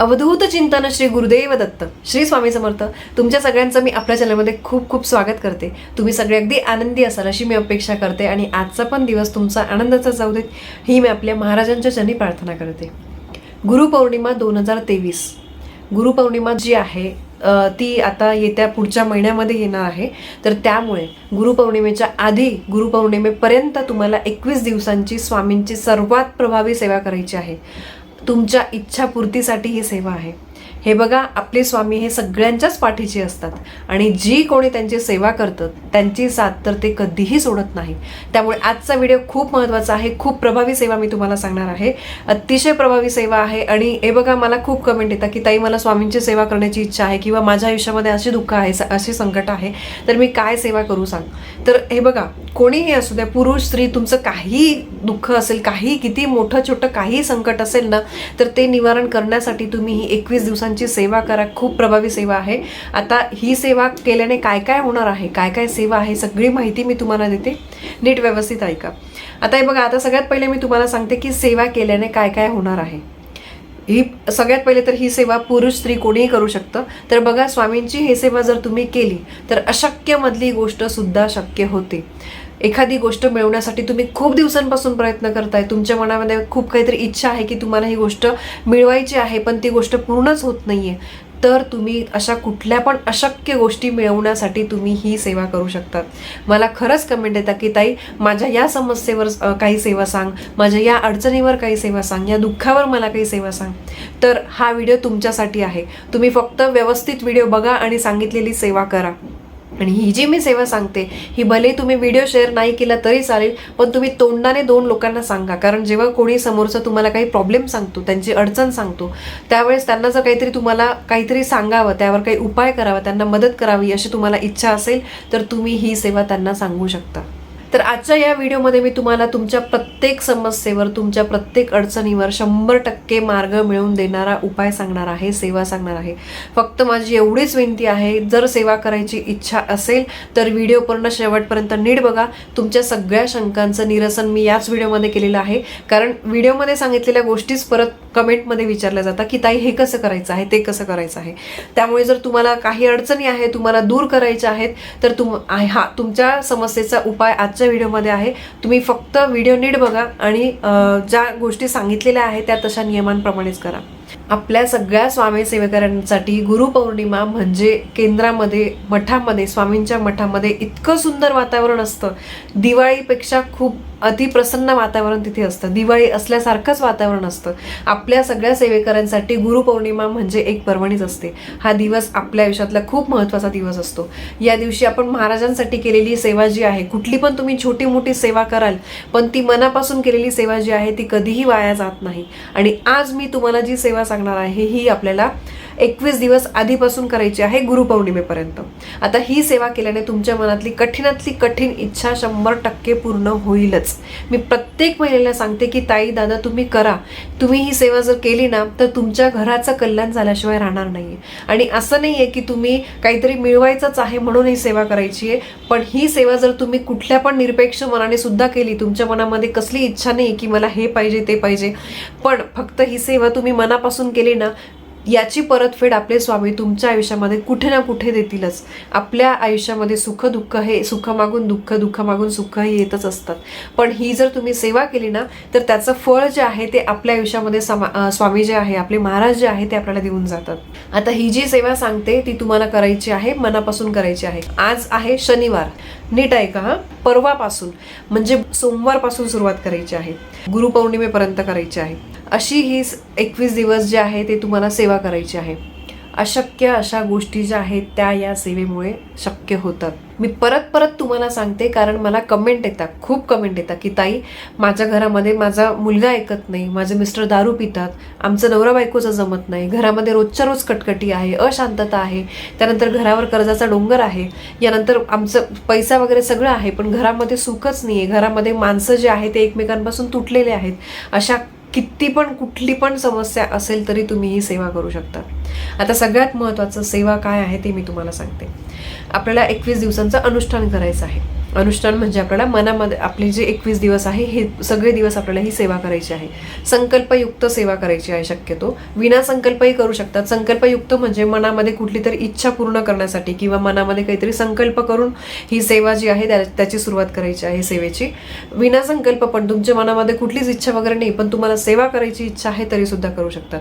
अवधूत चिंतन श्री गुरुदेव दत्त. श्री स्वामी समर्थ तुमच्या सगळ्यांचं मी आपल्या चॅनलमध्ये खूप खूप स्वागत करते. तुम्ही सगळे अगदी आनंदी असाल अशी मी अपेक्षा करते आणि आजचा पण दिवस तुमचा आनंदाचा जाऊ देत ही मी आपल्या महाराजांच्या चरणी प्रार्थना करते. गुरुपौर्णिमा दोन हजार तेवीस. गुरुपौर्णिमा जी आहे ती आता येत्या पुढच्या महिन्यामध्ये येणार आहे. तर त्यामुळे गुरुपौर्णिमेच्या आधी गुरुपौर्णिमेपर्यंत तुम्हाला एकवीस दिवसांची स्वामींची सर्वात प्रभावी सेवा करायची आहे. तुमच्या इच्छापूर्तीसाठी ही सेवा आहे. हे बघा आपले स्वामी हे सगळ्यांच्याच पाठीचे असतात. आणि जी कोणी त्यांची सेवा करतात त्यांची साथ तर ते कधीही सोडत नाही. त्यामुळे आजचा व्हिडिओ खूप महत्त्वाचा आहे. खूप प्रभावी सेवा मी तुम्हाला सांगणार आहे. अतिशय प्रभावी सेवा आहे. आणि हे बघा मला खूप कमेंट येतात की ताई मला स्वामींची सेवा करण्याची इच्छा आहे किंवा माझ्या आयुष्यामध्ये अशी दुःख आहे अशी संकट आहे तर मी काय सेवा करू सांग? तर हे बघा कोणीही असू द्या पुरुष स्त्री तुमचं काही दुःख असेल काही किती मोठं छोटं काही संकट असेल ना तर ते निवारण करण्यासाठी तुम्ही ही एकवीस माणसांची सेवा करा खूप प्रभावी सेवा आहे. आता ही सेवा केल्याने काय काय होणार आहे? काय काय सेवा आहे? सगळी माहिती मी तुम्हाला देते. नीट व्यवस्थित ऐका. आता हे बघा आता सगळ्यात पहिले मी तुम्हाला सांगते की सेवा केल्याने काय काय होणार आहे. ही सगळ्यात पहिले तर ही सेवा पुरुष स्त्री कोणीही करू शकतं. तर बघा स्वामींची ही सेवा जर तुम्ही केली तर अशक्यमधली गोष्ट सुद्धा शक्य होते. एखादी गोष्ट मिळवण्यासाठी तुम्ही खूप दिवसांपासून प्रयत्न करताय. तुमच्या मनामध्ये खूप काहीतरी इच्छा आहे की तुम्हाला ही गोष्ट मिळवायची आहे पण ती गोष्ट पूर्णच होत नाहीये. तर तुम्ही अशा कुठल्या पण अशक्य गोष्टी मिळवण्यासाठी तुम्ही ही सेवा करू शकतात मला खरंच कमेंट येतात की ताई माझ्या या समस्येवर काही सेवा सांग. माझ्या या अडचणीवर काही सेवा सांग. या दुःखावर मला काही सेवा सांग. तर हा व्हिडिओ तुमच्यासाठी आहे. तुम्ही फक्त व्यवस्थित व्हिडिओ बघा आणि सांगितलेली सेवा करा. आणि ही जी मी सेवा सांगते ही भले तुम्ही व्हिडिओ शेअर नाही केला तरी चालेल पण तुम्ही तोंडाने दोन लोकांना सांगा. कारण जेव्हा कोणी समोरचा तुम्हाला काही प्रॉब्लेम सांगतो त्यांची अडचण सांगतो त्यावेळेस त्यांना जर काहीतरी तुम्हाला काहीतरी सांगावं त्यावर काही उपाय करावा त्यांना मदत करावी अशी तुम्हाला इच्छा असेल तर तुम्ही ही सेवा त्यांना सांगू शकता. तर आजच्या या व्हिडिओमध्ये मी तुम्हाला तुमच्या प्रत्येक समस्येवर तुमच्या प्रत्येक अडचणीवर शंभर टक्के मार्ग मिळवून देणारा उपाय सांगणार आहे सेवा सांगणार आहे. फक्त माझी एवढीच विनंती आहे जर सेवा करायची इच्छा असेल तर व्हिडिओ पूर्ण शेवटपर्यंत नीट बघा. तुमच्या सगळ्या शंकांचं निरसन मी याच व्हिडिओमध्ये केलेलं आहे. कारण व्हिडिओमध्ये सांगितलेल्या गोष्टीच परत कमेंटमध्ये विचारल्या जातात की ताई हे कसं करायचं आहे ते कसं करायचं आहे? त्यामुळे जर तुम्हाला काही अडचणी आहे तुम्हाला दूर करायच्या आहेत तर तुम आहे- हा तुमच्या समस्येचा उपाय आजच्या व्हिडिओमध्ये आहे. तुम्ही फक्त व्हिडिओ नीट बघा आणि ज्या गोष्टी सांगितलेल्या आहेत त्या तशा नियमांप्रमाणेच करा. आपल्या सगळ्या स्वामी सेवेकरांसाठी गुरुपौर्णिमा म्हणजे केंद्रामध्ये मठामध्ये स्वामींच्या मठामध्ये इतकं सुंदर वातावरण असतं. दिवाळीपेक्षा खूप अतिप्रसन्न वातावरण तिथे असतं. दिवाळी असल्यासारखंच वातावरण असतं. आपल्या सगळ्या सेवेकरांसाठी गुरुपौर्णिमा म्हणजे एक पर्वणीच असते. हा दिवस आपल्या आयुष्यातला खूप महत्त्वाचा दिवस असतो. या दिवशी आपण महाराजांसाठी केलेली सेवा जी आहे कुठली पण तुम्ही छोटी मोठी सेवा कराल पण ती मनापासून केलेली सेवा जी आहे ती कधीही वाया जात नाही. आणि आज मी तुम्हाला जी सेवा सांगणार आहे ही आपल्याला एकवीस दिवस आधीपासून करायची आहे गुरुपौर्णिमेपर्यंत. आता ही सेवा केल्याने तुमच्या मनातली कठीणातली कठीण इच्छा शंभर टक्के पूर्ण होईलच. मी प्रत्येक महिलेला सांगते की ताई दादा तुम्ही करा. तुम्ही ही सेवा जर केली ना तर तुमच्या घराचं कल्याण झाल्याशिवाय राहणार नाहीये. आणि असं नाही आहे की तुम्ही काहीतरी मिळवायचंच आहे म्हणून ही सेवा करायची आहे पण ही सेवा जर तुम्ही कुठल्या पण निरपेक्ष मनाने सुद्धा केली तुमच्या मनामध्ये कसली इच्छा नाही की मला हे पाहिजे ते पाहिजे. पण फक्त ही सेवा तुम्ही मनापासून केली ना याची परतफेड आपले स्वामी तुमच्या आयुष्यामध्ये कुठे ना कुठे देतीलच. आपल्या आयुष्यामध्ये सुख दुःख हे सुख मागून दुःख दुःख मागून सुख हे येतच असतात. पण ही जर तुम्ही सेवा केली ना तर त्याचं फळ जे आहे ते आपल्या आयुष्यामध्ये समा स्वामी जे आहे आपले महाराज जे आहे ते आपल्याला देऊन जातात. आता ही जी सेवा सांगते ती तुम्हाला करायची आहे मनापासून करायची आहे. आज आहे शनिवार. नीट ऐका हा परवापासून म्हणजे सोमवारपासून सुरुवात करायची आहे. गुरुपौर्णिमेपर्यंत करायची आहे. अशी ही एकवीस दिवस जे आहे ते तुम्हाला सेवा करायची आहे. अशक्य अशा गोष्टी ज्या आहेत त्या या सेवेमुळे शक्य होतात. मी परत परत तुम्हाला सांगते कारण मला कमेंट येतात खूप कमेंट येतात की ताई माझ्या घरामध्ये माझा मुलगा ऐकत नाही माझे मिस्टर दारू पितात आमचं नवरा बायकोचं जमत नाही घरामध्ये रोजच्या रोज कटकटी आहे अशांतता आहे त्यानंतर घरावर कर्जाचा डोंगर आहे यानंतर आमचं पैसा वगैरे सगळं आहे पण घरामध्ये सुखच नाही आहे घरामध्ये माणसं जे आहे ते एकमेकांपासून तुटलेले आहेत अशा किती पण कुठली पण समस्या असेल तरी तुम्ही ही सेवा करू शकता. आता सगळ्यात महत्त्वाचं सेवा काय आहे ते मी तुम्हाला सांगते. आपल्याला एकवीस दिवसांचं अनुष्ठान करायचं आहे. अनुष्ठान म्हणजे आपल्याला मनामध्ये आपले जे एकवीस दिवस आहे हे सगळे दिवस आपल्याला ही सेवा करायची आहे. संकल्पयुक्त सेवा करायची आहे शक्यतो. विना संकल्पही करू शकतात. संकल्पयुक्त म्हणजे मनामध्ये कुठली तरी इच्छा पूर्ण करण्यासाठी किंवा मनामध्ये काहीतरी संकल्प करून ही सेवा जी आहे त्या- त्याची सुरुवात करायची आहे सेवेची. विना संकल्प पण तुमच्या मनामध्ये कुठलीच इच्छा वगैरे नाही पण तुम्हाला सेवा करायची इच्छा आहे तरी सुद्धा करू शकतात.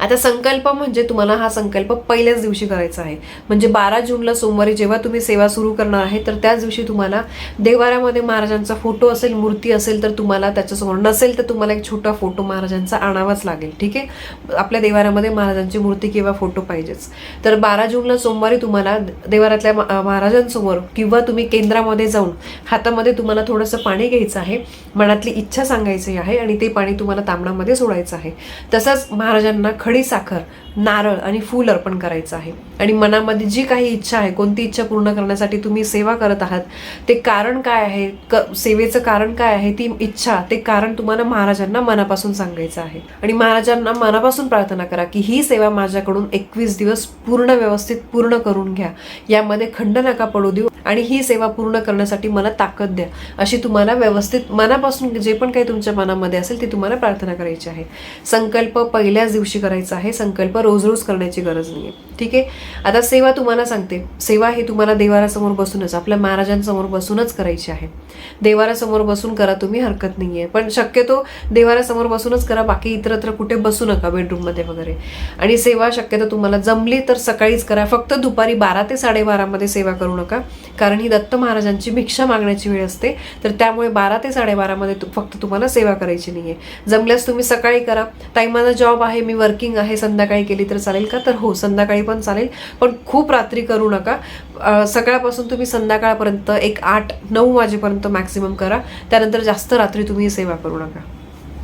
आता संकल्प म्हणजे तुम्हाला हा संकल्प पहिल्याच दिवशी करायचा आहे. म्हणजे बारा जूनला सोमवारी जेव्हा तुम्ही सेवा सुरू करणार आहे तर त्याच दिवशी तुम्हाला देवाऱ्यामध्ये महाराजांचा फोटो असेल मूर्ती असेल तर तुम्हाला त्याच्यासमोर नसेल तर तुम्हाला एक छोटा फोटो महाराजांचा आणावाच लागेल ठीक आहे? आपल्या देवाऱ्यामध्ये महाराजांची मूर्ती किंवा फोटो पाहिजेच. तर बारा जूनला सोमवारी तुम्हाला देवारातल्या महाराजांसमोर किंवा तुम्ही केंद्रामध्ये जाऊन हातामध्ये तुम्हाला थोडंसं पाणी घ्यायचं आहे मनातली इच्छा सांगायची आहे आणि ते पाणी तुम्हाला तांबणामध्ये सोडायचं आहे. तसंच महाराजांना खडी साखर नारळ आणि फूल अर्पण करायचं आहे. आणि मनामध्ये जी काही इच्छा आहे कोणती इच्छा पूर्ण करण्यासाठी तुम्ही सेवा करत आहात ते कारण काय आहे क सेवेचं कारण काय आहे ती इच्छा ते कारण तुम्हाला महाराजांना मनापासून सांगायचं आहे. आणि महाराजांना मनापासून प्रार्थना करा की ही सेवा माझ्याकडून एकवीस दिवस पूर्ण व्यवस्थित पूर्ण करून घ्या. यामध्ये खंड नका पडू देऊ आणि ही सेवा पूर्ण करण्यासाठी मला ताकद द्या. अशी तुम्हाला व्यवस्थित मनापासून जे पण काही तुमच्या मनामध्ये असेल ती तुम्हाला प्रार्थना करायची आहे. संकल्प पहिल्याच दिवशी करायचा आहे संकल्प रोज रोज करण्याची गरज नाही आहे ठीक आहे? आता सेवा तुम्हाला सांगते. सेवा ही तुम्हाला देवारासमोर बसूनच आपल्या महाराजांसमोर बसूनच करायची आहे. देवारासमोर बसून करा तुम्ही हरकत नाही आहे पण शक्यतो देवारासमोर बसूनच करा बाकी इतरत्र कुठे बसू नका बेडरूममध्ये वगैरे. आणि सेवा शक्यतो तुम्हाला जमली तर सकाळीच करा. फक्त दुपारी बारा ते साडेबारामध्ये सेवा करू नका कारण ही दत्त महाराजांची भिक्षा मागण्याची वेळ असते. तर त्यामुळे बारा ते साडेबारामध्ये फक्त तुम्हाला सेवा करायची नाही आहे जमल्यास तुम्ही सकाळी करा. ताई माझा जॉब आहे मी वर्किंग आहे संध्याकाळी केली तर चालेल का? तर हो संध्याकाळी पण चालेल. पण खूप रात्री करू नका. सकाळपासून तुम्ही संध्याकाळपर्यंत एक आठ नऊ वाजेपर्यंत मॅक्सिमम करा. त्यानंतर जास्त रात्री तुम्ही सेवा करू नका.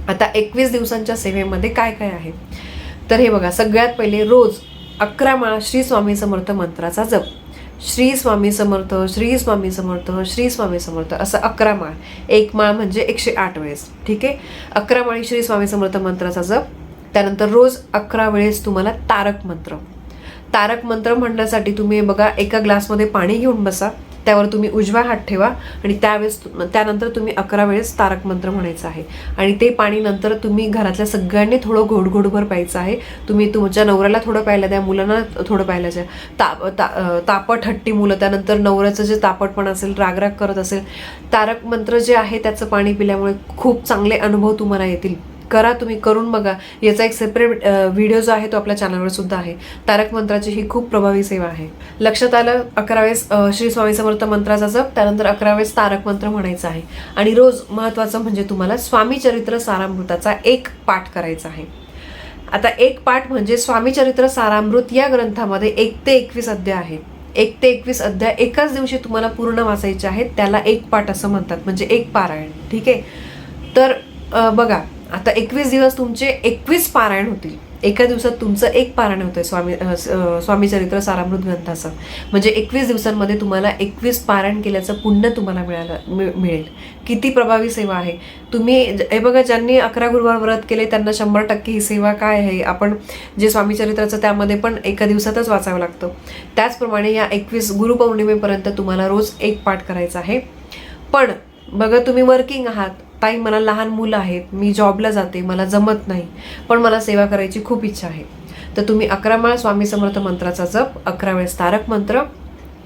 आता एकवीस दिवसांच्या सेवेमध्ये काय काय आहे? तर हे बघा सगळ्यात पहिले रोज अकरा माळा श्री स्वामी समर्थ मंत्राचा जप. श्री स्वामी समर्थ श्री स्वामी समर्थ श्री स्वामी समर्थ असं अकरा माळ. एक माळ म्हणजे एकशे आठ वेळेस. ठीक आहे? अकरा माळी श्री स्वामी समर्थ मंत्राचा जप. त्यानंतर रोज अकरा वेळेस तुम्हाला तारक मंत्र. तारक मंत्र म्हणण्यासाठी तुम्ही बघा एका ग्लासमध्ये पाणी घेऊन बसा त्यावर तुम्ही उजवा हात ठेवा आणि त्यावेळेस त्यानंतर तुम्ही अकरा वेळेस तारक मंत्र म्हणायचं आहे. आणि ते पाणी नंतर तुम्ही घरातल्या सगळ्यांनी थोडं घोडघोडभर प्यायचं आहे. तुम्ही तुमच्या नवऱ्याला थोडं प्यायला द्या मुलांना थोडं प्यायला द्या. ताप ता तापट हट्टी मुलं त्यानंतर नवऱ्याचं जे तापटपण असेल रागराग करत असेल तारक मंत्र जे आहे त्याचं पाणी पिल्यामुळे खूप चांगले अनुभव तुम्हाला येतील. करा तुम्ही करून बघा. याचा एक सेपरेट व्हिडिओ जो आहे तो आपल्या चॅनलवर सुद्धा आहे. तारक मंत्राची ही खूप प्रभावी सेवा आहे. लक्षात आलं अकरा वेळेस श्री स्वामी समर्थ मंत्राचा जप त्यानंतर अकरा वेळेस तारक मंत्र म्हणायचं आहे. आणि रोज महत्त्वाचं म्हणजे तुम्हाला स्वामी चरित्र सारामृताचा एक पाठ करायचा आहे. आता एक पाठ म्हणजे स्वामी चरित्र सारामृत या ग्रंथामध्ये एक ते एकवीस अध्याय आहेत एक ते एकवीस अध्याय एकाच दिवशी तुम्हाला पूर्ण वाचायचे आहेत त्याला एक पाठ असं म्हणतात. म्हणजे एक पारायण. ठीक आहे? तर बघा. आता एकवीस दिवस तुमचे एकवीस पारायण होतील. एका दिवसात तुमचं एक पारायण होतं स्वामी स- स्वामी चरित्र सारामृत ग्रंथाचं. म्हणजे एकवीस दिवसांमध्ये तुम्हाला एकवीस पारायण केल्याचं पुण्य तुम्हाला मिळालं मिळेल. किती प्रभावी सेवा आहे. तुम्ही ज- हे बघा ज्यांनी अकरा गुरुवार व्रत केले त्यांना शंभर टक्के ही सेवा काय आहे? आपण जे स्वामी चरित्राचं त्यामध्ये पण एका दिवसातच वाचावं लागतं. त्याचप्रमाणे या एकवीस गुरुपौर्णिमेपर्यंत तुम्हाला रोज एक पाठ करायचा आहे. पण बघा तुम्ही वर्किंग आहात. ताई मला लहान मुलं आहेत मी जॉबला जाते मला जमत नाही पण मला सेवा करायची खूप इच्छा आहे. तर तुम्ही अकरा माळ स्वामी समर्थ मंत्राचा जप अकरा वेळेस तारक मंत्र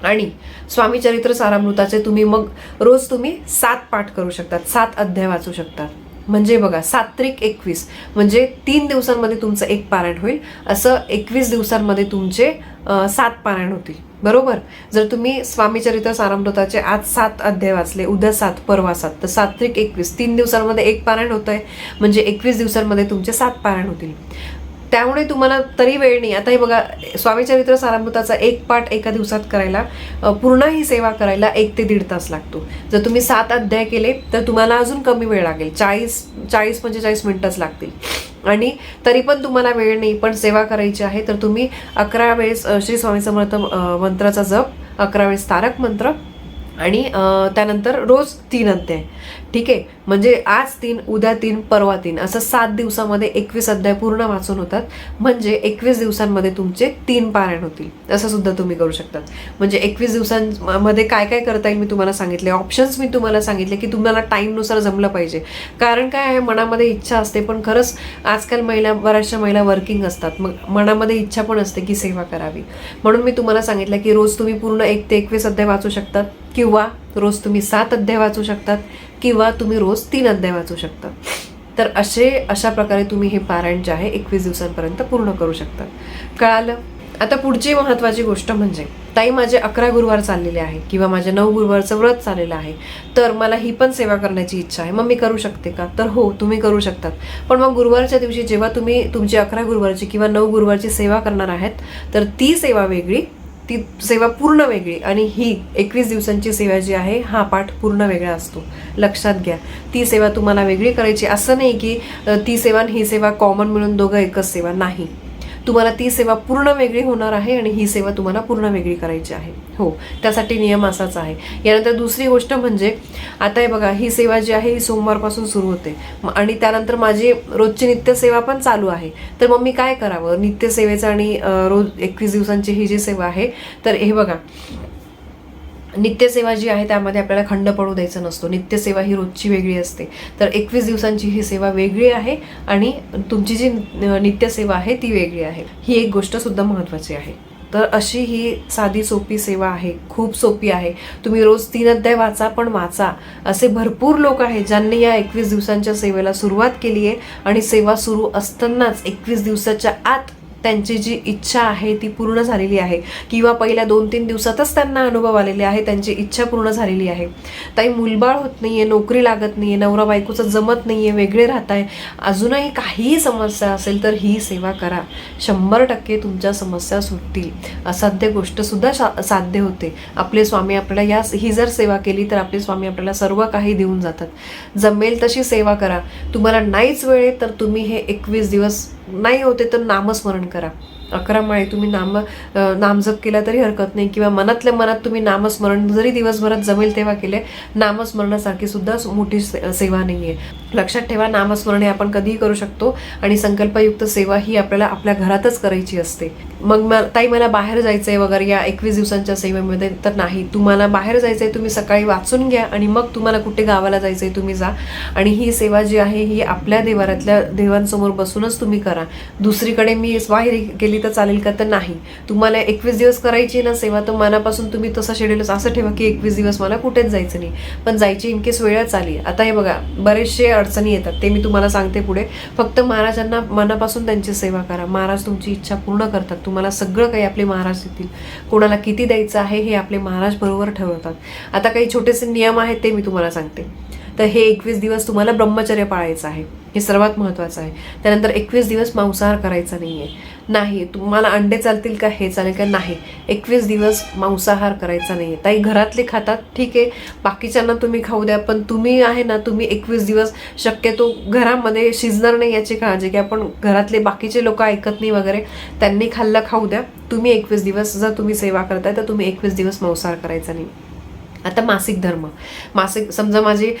आणि स्वामी चरित्र सारामृताचे तुम्ही मग रोज तुम्ही सात पाठ करू शकतात सात अध्याय वाचू शकतात. म्हणजे बघा सात्विक एकवीस. म्हणजे तीन दिवसांमध्ये तुमचं एक पारायण होईल. असं एकवीस दिवसांमध्ये तुमचे सात पारायण होतील. बरोबर? जर तुम्ही स्वामीचरित्र सारामृताचे आज सात अध्याय वाचले उद्या सात परवा सात तर सात्विक एकवीस. तीन दिवसांमध्ये एक पारायण होतंय. म्हणजे एकवीस दिवसांमध्ये तुमचे सात पारायण होतील. त्यामुळे तुम्हाला तरी वेळ नाही. आता हे बघा स्वामीचरित्र सारामृताचा एक पाठ एका दिवसात करायला पूर्ण ही सेवा करायला एक ते दीड तास लागतो. जर तुम्ही सात अध्याय केले तर तुम्हाला अजून कमी वेळ लागेल. चाळीस चाळीस पंचेचाळीस मिनटंच लागतील. आणि तरी पण तुम्हाला वेळ नाही पण सेवा करायची आहे तर तुम्ही अकरा वेळेस श्री स्वामी समर्थ मंत्राचा जप अकरा वेळेस तारक मंत्र आणि त्यानंतर रोज तीन अध्याय. ठीक आहे? म्हणजे आज तीन उद्या तीन परवा तीन. असं सात दिवसामध्ये एकवीस अध्याय पूर्ण वाचून होतात. म्हणजे एकवीस दिवसांमध्ये तुमचे तीन पारायण होतील. असं सुद्धा तुम्ही करू शकतात. म्हणजे एकवीस दिवसांमध्ये काय काय करता येईल मी तुम्हाला सांगितले. ऑप्शन्स मी तुम्हाला सांगितले की तुम्हाला टाईमनुसार जमलं पाहिजे. कारण काय आहे मनामध्ये इच्छा असते पण खरंच आजकाल महिला बऱ्याचशा महिला वर्किंग असतात. मग मनामध्ये इच्छा पण असते की सेवा करावी. म्हणून मी तुम्हाला सांगितलं की रोज तुम्ही पूर्ण एक ते एकवीस अध्याय वाचू शकतात. किंवा रोज तुम्ही सात अध्याय वाचू शकतात. किंवा तुम्ही रोज तीन अध्याय वाचू शकता. तर असे अशा प्रकारे तुम्ही हे पारायण जे आहे एकवीस दिवसांपर्यंत पूर्ण करू शकता. कळालं? आता पुढची महत्त्वाची गोष्ट म्हणजे ताई माझे अकरा गुरुवार चाललेले आहे किंवा माझे नऊ गुरुवारचं व्रत चाललेलं आहे तर मला ही पण सेवा करण्याची इच्छा आहे. मग मी करू शकते का? तर हो तुम्ही करू शकतात. पण मग गुरुवारच्या दिवशी जेव्हा तुम्ही तुमची अकरा गुरुवारची किंवा नऊ गुरुवारची सेवा करणार आहेत तर ती सेवा वेगळी ती सेवा पूर्ण वेगळी आणि ही एकवीस दिवसांची सेवा जी आहे हा पाठ पूर्ण वेगळा असतो. लक्षात घ्या. ती सेवा तुम्हाला वेगळी करायची असं नाही की ती सेवा आणि ही सेवा कॉमन मिळून दोघं एकच सेवा नाही. तुम्हाला ती सेवा पूर्ण वेगळी होणार आहे आणि ही सेवा तुम्हाला पूर्ण वेगळी करायची आहे. हो त्यासाठी नियम असाच आहे. यानंतर दुसरी गोष्ट म्हणजे आता हे बघा ही सेवा जी आहे ही सोमवारपासून सुरू होते. आणि त्यानंतर माझी रोजची नित्यसेवा पण चालू आहे. तर मग मी काय करावं? नित्यसेवेचं आणि रोज एकवीस दिवसांची ही जी सेवा आहे तर हे बघा नित्यसेवा जी आहे त्यामध्ये आपल्याला खंड पडू द्यायचा नसतो. नित्यसेवा ही रोजची वेगळी असते. तर एकवीस दिवसांची ही सेवा वेगळी आहे आणि तुमची जी न- नित्यसेवा आहे ती वेगळी आहे. ही एक गोष्ट सुद्धा महत्त्वाची आहे. तर अशी ही साधी सोपी सेवा आहे. खूप सोपी आहे. तुम्ही रोज तीन अध्याय वाचा पण वाचा. असे भरपूर लोक आहेत ज्यांनी या एकवीस दिवसांच्या सेवेला सुरुवात केली आहे आणि सेवा सुरू असतानाच एकवीस दिवसाच्या आत त्यांची जी इच्छा आहे ती पूर्ण झालेली आहे. किंवा पहिल्या दोन तीन दिवसातच त्यांना अनुभव आलेले आहे त्यांची इच्छा पूर्ण झालेली आहे. ताई मुलबाळ होत नाही आहे नोकरी लागत नाही आहे नवरा बायकोचं जमत नाही आहे वेगळे राहत आहे अजूनही काहीही समस्या असेल तर ही सेवा करा. शंभर टक्के तुमच्या समस्या सुटतील. असाध्य गोष्टसुद्धा सा शा- साध्य होते. आपले स्वामी आपल्याला या ही जर सेवा केली तर आपले स्वामी आपल्याला सर्व काही देऊन जातात. जमेल तशी सेवा करा. तुम्हाला नाहीच वेळ आहे तर तुम्ही हे एकवीस दिवस नाही होते तर नामस्मरण करा अकरा माळे तुम्ही नाम नामजप केला तरी हरकत नाही. किंवा मनातल्या मनात तुम्ही नामस्मरण जरी दिवसभरात जमेल तेव्हा केले नामस्मरणासारखी सुद्धा मोठी से- सेवा नाही आहे. लक्षात ठेवा नामस्मरण हे आपण कधीही करू शकतो आणि संकल्पयुक्त सेवा ही आपल्याला आपल्या घरातच करायची असते. मग म- ताई मला बाहेर जायचं आहे वगैरे या एकवीस दिवसांच्या सेवेमध्ये तर नाही. तुम्हाला बाहेर जायचं आहे तुम्ही सकाळी वाचून घ्या आणि मग तुम्हाला कुठे गावाला जायचं आहे तुम्ही जा. आणि ही सेवा जी आहे ही आपल्या देवारातल्या देवांसमोर बसूनच तुम्ही करा. दुसरीकडे मी बाहेर केली तर चालेल का? तर नाही. तुम्हाला एकवीस दिवस करायची ना सेवा तर मनापासून तुम्ही तसं शेड्यूल असं ठेवा की एकवीस दिवस मला कुठेच जायचं नाही. पण जायची इनकेस वेळच आली आता हे बघा बरेचसे अडचणी येतात. ते मी तुम्हाला सांगते पुढे. फक्त महाराजांना मनापासून त्यांची सेवा करा. महाराज तुमची इच्छा पूर्ण करतात. तुम्हाला सगळं काही आपले महाराज देतील. कोणाला किती द्यायचं आहे हे आपले महाराज बरोबर ठरवतात. आता काही छोटेसे नियम आहेत ते मी तुम्हाला सांगते. तर हे एकवीस दिवस तुम्हाला ब्रह्मचर्य पाळायचं आहे. हे सर्वात महत्त्वाचं आहे. त्यानंतर एकवीस दिवस मांसाहार करायचा नाही आहे नाही तुम्हाला अंडे चालतील का हे चालेल का नाही. एकवीस दिवस मांसाहार करायचा नाही आहे ताई घरातले खातात ठीक आहे. बाकीच्यांना तुम्ही खाऊ द्या पण तुम्ही आहे ना तुम्ही एकवीस दिवस शक्यतो घरामध्ये शिजणार नाही याची काळजी की आपण घरातले बाकीचे लोक ऐकत नाही वगैरे त्यांनी खाल्लं खाऊ द्या. तुम्ही एकवीस दिवस जर तुम्ही सेवा करताय तर तुम्ही एकवीस दिवस मांसाहार करायचा नाही. आता मासिक धर्म. मासिक समजा माझी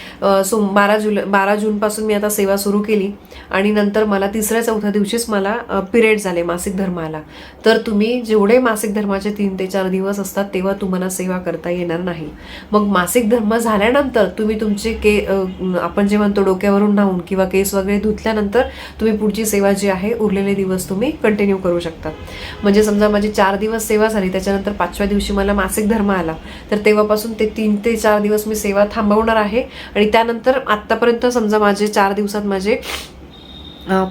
सोम बारा जुलै बारा जूनपासून मी आता सेवा सुरू केली आणि नंतर मला तिसऱ्या चौथ्या दिवशीच मला पिरियड झाले मासिक धर्म आला तर तुम्ही जेवढे मासिक धर्माचे तीन ते चार दिवस असतात तेव्हा तुम्हाला सेवा करता येणार नाही. मग मासिक धर्म झाल्यानंतर तुम्ही तुमचे के आपण जे म्हणतो डोक्यावरून न्हावून किंवा केस वगैरे धुतल्यानंतर तुम्ही पुढची सेवा जी आहे उरलेले दिवस तुम्ही कंटिन्यू करू शकता. म्हणजे समजा माझी चार दिवस सेवा झाली त्याच्यानंतर पाचव्या दिवशी मला मासिक धर्म आला तर तेव्हापासून ते तीन ते चार दिवस मी सेवा थांबवणार आहे. आणि त्यानंतर आत्तापर्यंत समजा माझे चार दिवसात माझे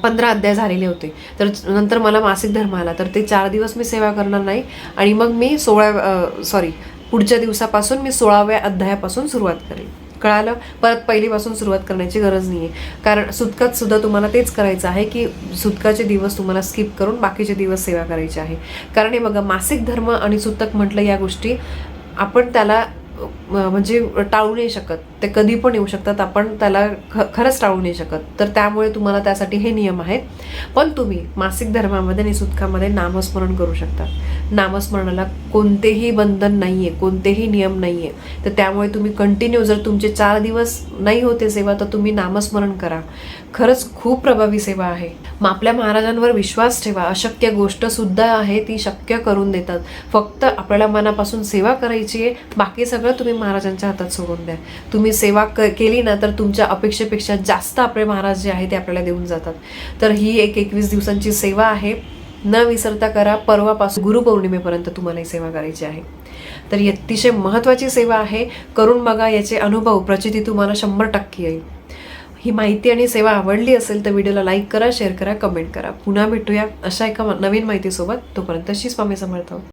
पंधरा अध्याय झालेले होते. तर नंतर मला मासिक धर्म आला. तर ते चार दिवस मी सेवा करणार नाही. आणि मग मी सोळा सॉरी पुढच्या दिवसापासून मी सोळाव्या अध्यायापासून सुरुवात करेल कळालं? परत पहिलीपासून सुरुवात करण्याची गरज नाही आहे कारण सुतकात सुद्धा तुम्हाला तेच करायचं आहे की सुतकाचे दिवस तुम्हाला स्किप करून बाकीचे दिवस सेवा करायचे आहे. कारण हे बघा मासिक धर्म आणि सुतक म्हटलं या गोष्टी आपण त्याला म्हणजे टाळू नाही शकत. ते कधी पण येऊ शकतात. आपण त्याला ख खरंच टाळू नाही शकत. तर त्यामुळे तुम्हाला त्यासाठी हे नियम आहेत. पण तुम्ही मासिक धर्मामध्ये निसुतकामध्ये नामस्मरण करू शकता. नामस्मरणाला कोणतेही बंधन नाही आहे कोणतेही नियम नाही आहे तर त्यामुळे तुम्ही कंटिन्यू जर तुमचे चार दिवस नाही होते सेवा तर तुम्ही नामस्मरण करा. खरंच खूप प्रभावी सेवा आहे. मग आपल्या महाराजांवर विश्वास ठेवा. अशक्य गोष्टसुद्धा आहे ती शक्य करून देतात. फक्त आपल्याला मनापासून सेवा करायची आहे. बाकी सगळं सगळं तुम्ही महाराजांच्या हातात सोडून द्या. तुम्ही सेवा क केली ना तर तुमच्या अपेक्षेपेक्षा जास्त आपले महाराज जे आहे ते आपल्याला देऊन जातात. तर ही एक एकवीस दिवसांची सेवा आहे. न विसरता करा परवापासून गुरुपौर्णिमेपर्यंत तुम्हाला ही सेवा करायची आहे. तर ही अतिशय महत्त्वाची सेवा आहे. करून बघा याचे अनुभव प्रचिती तुम्हाला शंभर टक्के येईल. ही माहिती आणि सेवा आवडली असेल तर व्हिडिओला लाईक करा शेअर करा कमेंट करा. पुन्हा भेटूया अशा एका नवीन माहितीसोबत. तोपर्यंत श्री स्वामी समर्थ.